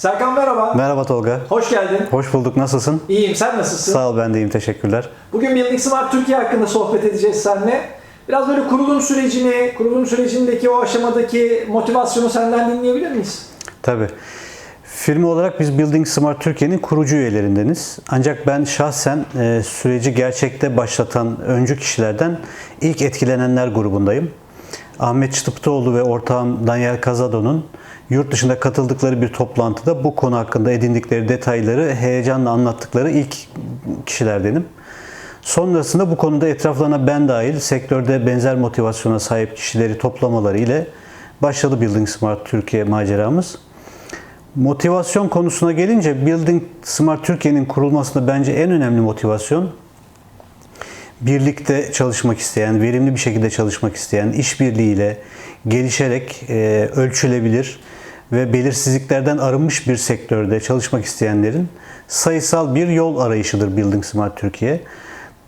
Serkan merhaba. Merhaba Tolga. Hoş geldin. Hoş bulduk. Nasılsın? İyiyim. Sen nasılsın? Sağ ol ben de iyiyim. Teşekkürler. Bugün Building Smart Türkiye hakkında sohbet edeceğiz seninle. Biraz böyle kurulum sürecini, kurulum sürecindeki o aşamadaki motivasyonu senden dinleyebilir miyiz? Tabii. Firma olarak biz Building Smart Türkiye'nin kurucu üyelerindeniz. Ancak ben şahsen e, süreci gerçekte başlatan öncü kişilerden ilk etkilenenler grubundayım. Ahmet Çıtıptıoğlu ve ortağım Daniel Kazado'nun yurt dışında katıldıkları bir toplantıda bu konu hakkında edindikleri detayları heyecanla anlattıkları ilk kişilerdenim. Sonrasında bu konuda etraflarına ben dahil sektörde benzer motivasyona sahip kişileri toplamaları ile başladı Building Smart Türkiye maceramız. Motivasyon konusuna gelince Building Smart Türkiye'nin kurulmasında bence en önemli motivasyon birlikte çalışmak isteyen, verimli bir şekilde çalışmak isteyen, işbirliğiyle gelişerek e, ölçülebilir ve belirsizliklerden arınmış bir sektörde çalışmak isteyenlerin sayısal bir yol arayışıdır Building Smart Türkiye.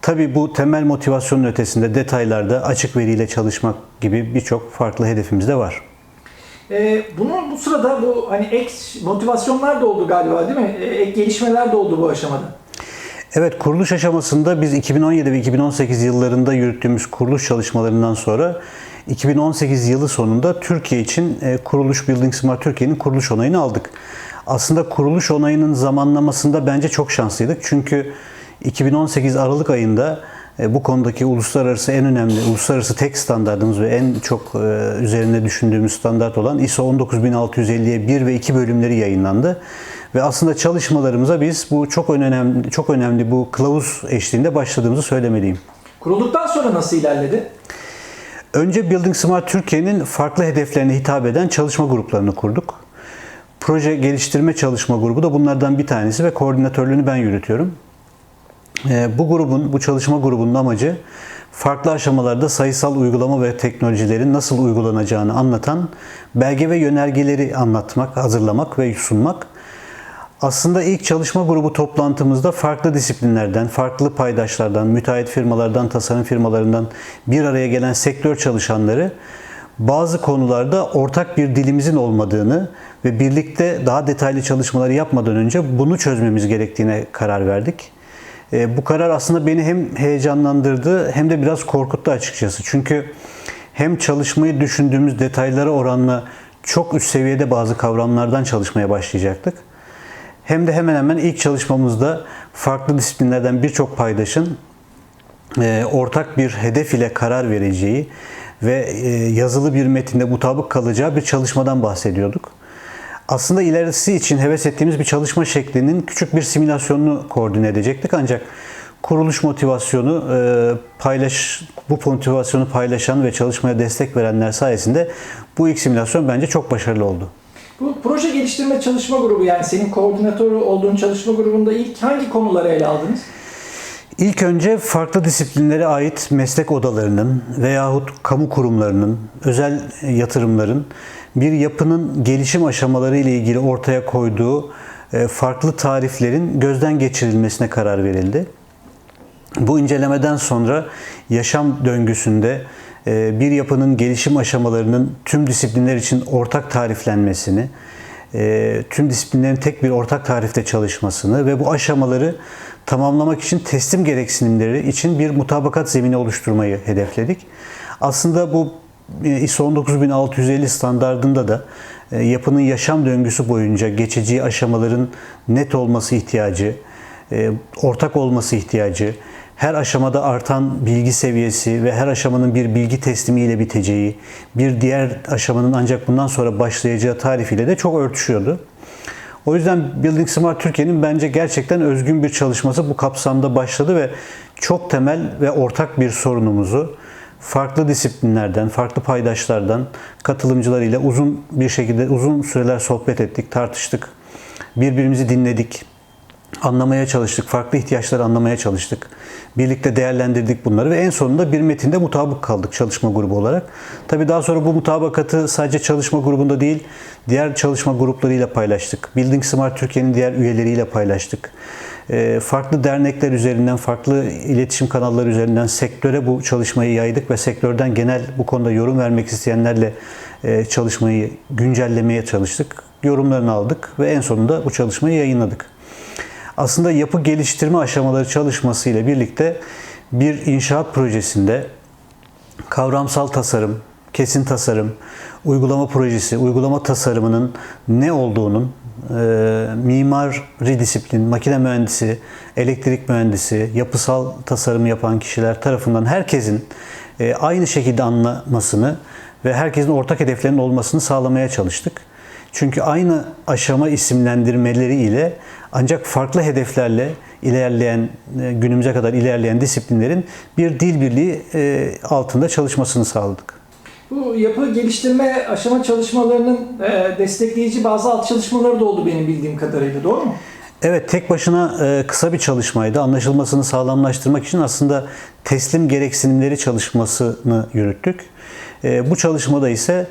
Tabii bu temel motivasyonun ötesinde detaylarda açık veriyle çalışmak gibi birçok farklı hedefimiz de var. Ee, bunun bu sırada bu hani ek motivasyonlar da oldu galiba değil mi? Ee, Ek gelişmeler de oldu bu aşamada. Evet kuruluş aşamasında biz 2017 ve 2018 yıllarında yürüttüğümüz kuruluş çalışmalarından sonra 2018 yılı sonunda Türkiye için e, kuruluş Building Smart Türkiye'nin kuruluş onayını aldık. Aslında kuruluş onayının zamanlamasında bence çok şanslıydık. Çünkü 2018 Aralık ayında e, bu konudaki uluslararası en önemli, uluslararası tek standartımız ve en çok e, üzerine düşündüğümüz standart olan ISO 19650'ye 1 ve 2 bölümleri yayınlandı. Ve aslında çalışmalarımıza biz bu çok önemli çok önemli bu kılavuz eşliğinde başladığımızı söylemeliyim. Kurulduktan sonra nasıl ilerledi? Önce Building Smart Türkiye'nin farklı hedeflerine hitap eden çalışma gruplarını kurduk. Proje geliştirme çalışma grubu da bunlardan bir tanesi ve koordinatörlüğünü ben yürütüyorum. Ee, Bu grubun, bu çalışma grubunun amacı farklı aşamalarda sayısal uygulama ve teknolojilerin nasıl uygulanacağını anlatan belge ve yönergeleri anlatmak, hazırlamak ve sunmak. Aslında ilk çalışma grubu toplantımızda farklı disiplinlerden, farklı paydaşlardan, müteahhit firmalardan, tasarım firmalarından bir araya gelen sektör çalışanları bazı konularda ortak bir dilimizin olmadığını ve birlikte daha detaylı çalışmaları yapmadan önce bunu çözmemiz gerektiğine karar verdik. E, bu karar aslında beni hem heyecanlandırdı hem de biraz korkuttu açıkçası. Çünkü hem çalışmayı düşündüğümüz detaylara oranla çok üst seviyede bazı kavramlardan çalışmaya başlayacaktık. Hem de hemen hemen ilk çalışmamızda farklı disiplinlerden birçok paydaşın e, ortak bir hedef ile karar vereceği ve e, yazılı bir metinde mutabık kalacağı bir çalışmadan bahsediyorduk. Aslında ilerisi için heves ettiğimiz bir çalışma şeklinin küçük bir simülasyonunu koordine edecektik ancak kuruluş motivasyonu e, paylaş bu motivasyonu paylaşan ve çalışmaya destek verenler sayesinde bu ilk simülasyon bence çok başarılı oldu. Bu proje geliştirme çalışma grubu yani senin koordinatörü olduğun çalışma grubunda ilk hangi konuları ele aldınız? İlk önce farklı disiplinlere ait meslek odalarının veyahut kamu kurumlarının, özel yatırımların bir yapının gelişim aşamaları ile ilgili ortaya koyduğu e, farklı tariflerin gözden geçirilmesine karar verildi. Bu incelemeden sonra yaşam döngüsünde bir yapının gelişim aşamalarının tüm disiplinler için ortak tariflenmesini, e, tüm disiplinlerin tek bir ortak tarifte çalışmasını ve bu aşamaları tamamlamak için teslim gereksinimleri için bir mutabakat zemini oluşturmayı hedefledik. Aslında bu e, ISO 19650 standardında da e, yapının yaşam döngüsü boyunca geçeceği aşamaların net olması ihtiyacı, e, ortak olması ihtiyacı, her aşamada artan bilgi seviyesi ve her aşamanın bir bilgi teslimiyle biteceği, bir diğer aşamanın ancak bundan sonra başlayacağı tarifiyle de çok örtüşüyordu. O yüzden Building Smart Türkiye'nin bence gerçekten özgün bir çalışması bu kapsamda başladı ve çok temel ve ortak bir sorunumuzu farklı disiplinlerden, farklı paydaşlardan, katılımcılarıyla uzun bir şekilde uzun süreler sohbet ettik, tartıştık. Birbirimizi dinledik, anlamaya çalıştık, farklı ihtiyaçları anlamaya çalıştık. Birlikte değerlendirdik bunları ve en sonunda bir metinde mutabık kaldık çalışma grubu olarak. Tabii daha sonra bu mutabakatı sadece çalışma grubunda değil, diğer çalışma gruplarıyla paylaştık. Building Smart Türkiye'nin diğer üyeleriyle paylaştık. Ee, Farklı dernekler üzerinden, farklı iletişim kanalları üzerinden sektöre bu çalışmayı yaydık ve sektörden genel bu konuda yorum vermek isteyenlerle e, çalışmayı güncellemeye çalıştık. yorumlarını aldık ve en sonunda bu çalışmayı yayınladık. Aslında yapı geliştirme aşamaları çalışması ile birlikte bir inşaat projesinde kavramsal tasarım, kesin tasarım, uygulama projesi, uygulama tasarımının ne olduğunun e, mimari disiplin, makine mühendisi, elektrik mühendisi, yapısal tasarım yapan kişiler tarafından herkesin e, aynı şekilde anlamasını ve herkesin ortak hedeflerinin olmasını sağlamaya çalıştık. Çünkü aynı aşama isimlendirmeleri ile ancak farklı hedeflerle ilerleyen e, günümüze kadar ilerleyen disiplinlerin bir dil birliği e, altında çalışmasını sağladık. Bu yapı geliştirme aşama çalışmalarının e, destekleyici bazı alt çalışmaları da oldu benim bildiğim kadarıyla. Doğru mu? Evet tek başına kısa bir çalışmaydı. Anlaşılmasını sağlamlaştırmak için aslında teslim gereksinimleri çalışmasını yürüttük. Bu çalışmada ise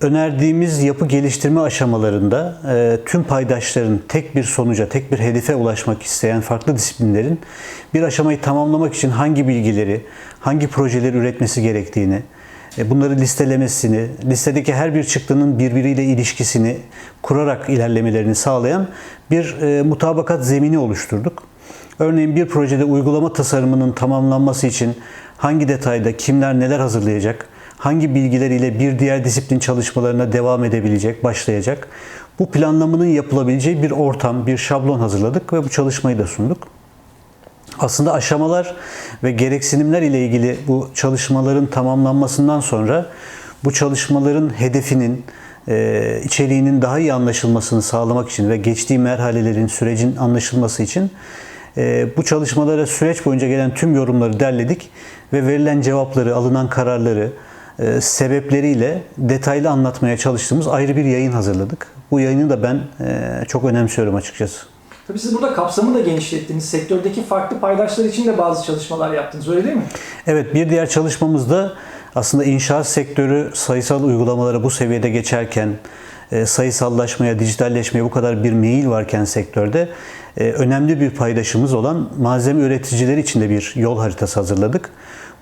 önerdiğimiz yapı geliştirme aşamalarında e, tüm paydaşların tek bir sonuca, tek bir hedefe ulaşmak isteyen farklı disiplinlerin bir aşamayı tamamlamak için hangi bilgileri, hangi projeleri üretmesi gerektiğini, e, bunları listelemesini, listedeki her bir çıktının birbiriyle ilişkisini kurarak ilerlemelerini sağlayan bir e, mutabakat zemini oluşturduk. Örneğin bir projede uygulama tasarımının tamamlanması için hangi detayda kimler neler hazırlayacak, hangi bilgiler ile bir diğer disiplin çalışmalarına devam edebilecek, başlayacak. Bu planlamanın yapılabileceği bir ortam, bir şablon hazırladık ve bu çalışmayı da sunduk. Aslında aşamalar ve gereksinimler ile ilgili bu çalışmaların tamamlanmasından sonra bu çalışmaların hedefinin, e, içeriğinin daha iyi anlaşılmasını sağlamak için ve geçtiği merhalelerin, sürecin anlaşılması için e, bu çalışmalara süreç boyunca gelen tüm yorumları derledik ve verilen cevapları, alınan kararları, sebepleriyle detaylı anlatmaya çalıştığımız ayrı bir yayın hazırladık. Bu yayını da ben e, çok önemsiyorum açıkçası. Tabii siz burada kapsamı da genişlettiniz. Sektördeki farklı paydaşlar için de bazı çalışmalar yaptınız. Öyle değil mi? Evet bir diğer çalışmamız da aslında inşaat sektörü sayısal uygulamalara bu seviyede geçerken e, sayısallaşmaya, dijitalleşmeye bu kadar bir meyil varken sektörde e, önemli bir paydaşımız olan malzeme üreticileri için de bir yol haritası hazırladık.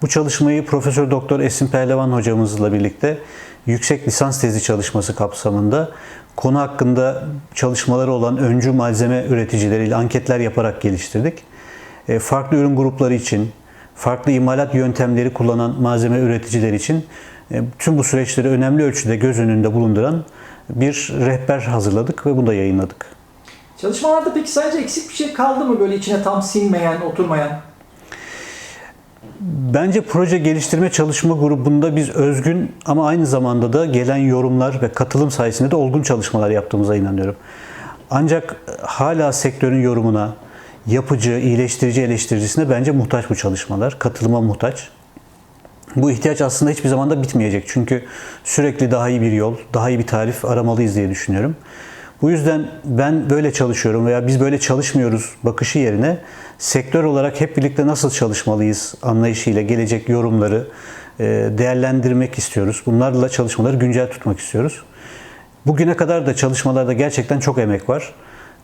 Bu çalışmayı Profesör Doktor Esin Pehlevan hocamızla birlikte yüksek lisans tezi çalışması kapsamında konu hakkında çalışmaları olan öncü malzeme üreticileriyle anketler yaparak geliştirdik. E, Farklı ürün grupları için, farklı imalat yöntemleri kullanan malzeme üreticileri için e, tüm bu süreçleri önemli ölçüde göz önünde bulunduran bir rehber hazırladık ve bunu da yayınladık. Çalışmalarda peki sence eksik bir şey kaldı mı böyle içine tam sinmeyen, oturmayan? Bence proje geliştirme çalışma grubunda biz özgün ama aynı zamanda da gelen yorumlar ve katılım sayesinde de olgun çalışmalar yaptığımıza inanıyorum. Ancak hala sektörün yorumuna, yapıcı, iyileştirici eleştiricisine bence muhtaç bu çalışmalar. Katılıma muhtaç. Bu ihtiyaç aslında hiçbir zaman da bitmeyecek. Çünkü sürekli daha iyi bir yol, daha iyi bir tarif aramalıyız diye düşünüyorum. Bu yüzden ben böyle çalışıyorum veya biz böyle çalışmıyoruz bakışı yerine sektör olarak hep birlikte nasıl çalışmalıyız anlayışıyla gelecek yorumları e, değerlendirmek istiyoruz. Bunlarla çalışmaları güncel tutmak istiyoruz. Bugüne kadar da çalışmalarda gerçekten çok emek var.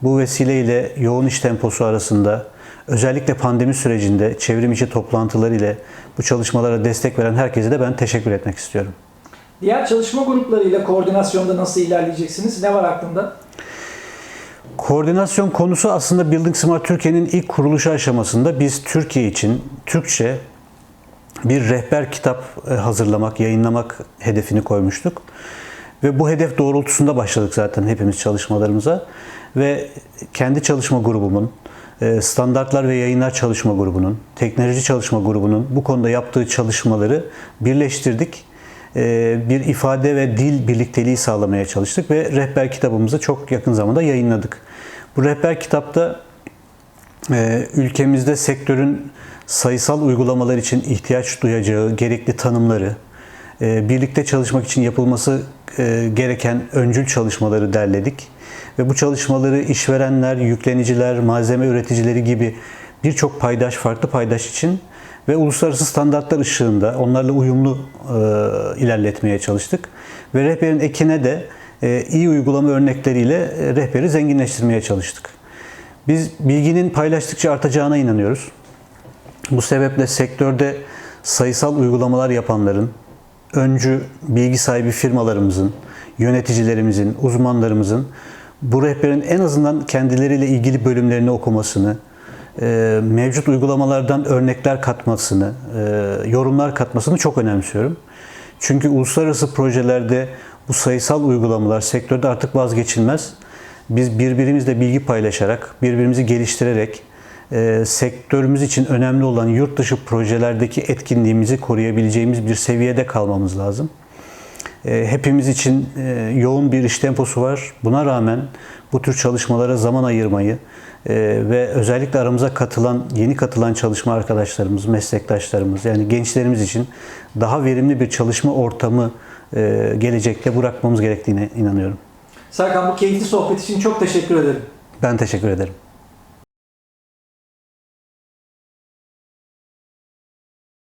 Bu vesileyle yoğun iş temposu arasında özellikle pandemi sürecinde çevrim içi toplantılar ile bu çalışmalara destek veren herkese de ben teşekkür etmek istiyorum. Diğer çalışma gruplarıyla koordinasyonda nasıl ilerleyeceksiniz? Ne var aklında? Koordinasyon konusu aslında Building Smart Türkiye'nin ilk kuruluşu aşamasında biz Türkiye için Türkçe bir rehber kitap e, hazırlamak, yayınlamak hedefini koymuştuk. Ve bu hedef doğrultusunda başladık zaten hepimiz çalışmalarımıza. Ve kendi çalışma grubumun, e, standartlar ve yayınlar çalışma grubunun, teknoloji çalışma grubunun bu konuda yaptığı çalışmaları birleştirdik. E, Bir ifade ve dil birlikteliği sağlamaya çalıştık ve rehber kitabımızı çok yakın zamanda yayınladık. Bu rehber kitapta e, ülkemizde sektörün sayısal uygulamalar için ihtiyaç duyacağı gerekli tanımları, e, birlikte çalışmak için yapılması gereken öncül çalışmaları derledik. Ve bu çalışmaları işverenler, yükleniciler, malzeme üreticileri gibi birçok paydaş, farklı paydaş için ve uluslararası standartlar ışığında onlarla uyumlu e, ilerletmeye çalıştık. Ve rehberin ekine de e, iyi uygulama örnekleriyle e, rehberi zenginleştirmeye çalıştık. Biz bilginin paylaştıkça artacağına inanıyoruz. Bu sebeple sektörde sayısal uygulamalar yapanların, öncü bilgi sahibi firmalarımızın, yöneticilerimizin, uzmanlarımızın bu rehberin en azından kendileriyle ilgili bölümlerini okumasını, e, mevcut uygulamalardan örnekler katmasını, e, yorumlar katmasını çok önemsiyorum. Çünkü uluslararası projelerde bu sayısal uygulamalar sektörde artık vazgeçilmez. Biz birbirimizle bilgi paylaşarak, birbirimizi geliştirerek, e, sektörümüz için önemli olan yurt dışı projelerdeki etkinliğimizi koruyabileceğimiz bir seviyede kalmamız lazım. E, Hepimiz için e, yoğun bir iş temposu var. Buna rağmen bu tür çalışmalara zaman ayırmayı e, ve özellikle aramıza katılan, yeni katılan çalışma arkadaşlarımız, meslektaşlarımız yani gençlerimiz için daha verimli bir çalışma ortamı e, gelecekte bırakmamız gerektiğine inanıyorum. Serkan bu keyifli sohbet için çok teşekkür ederim. Ben teşekkür ederim.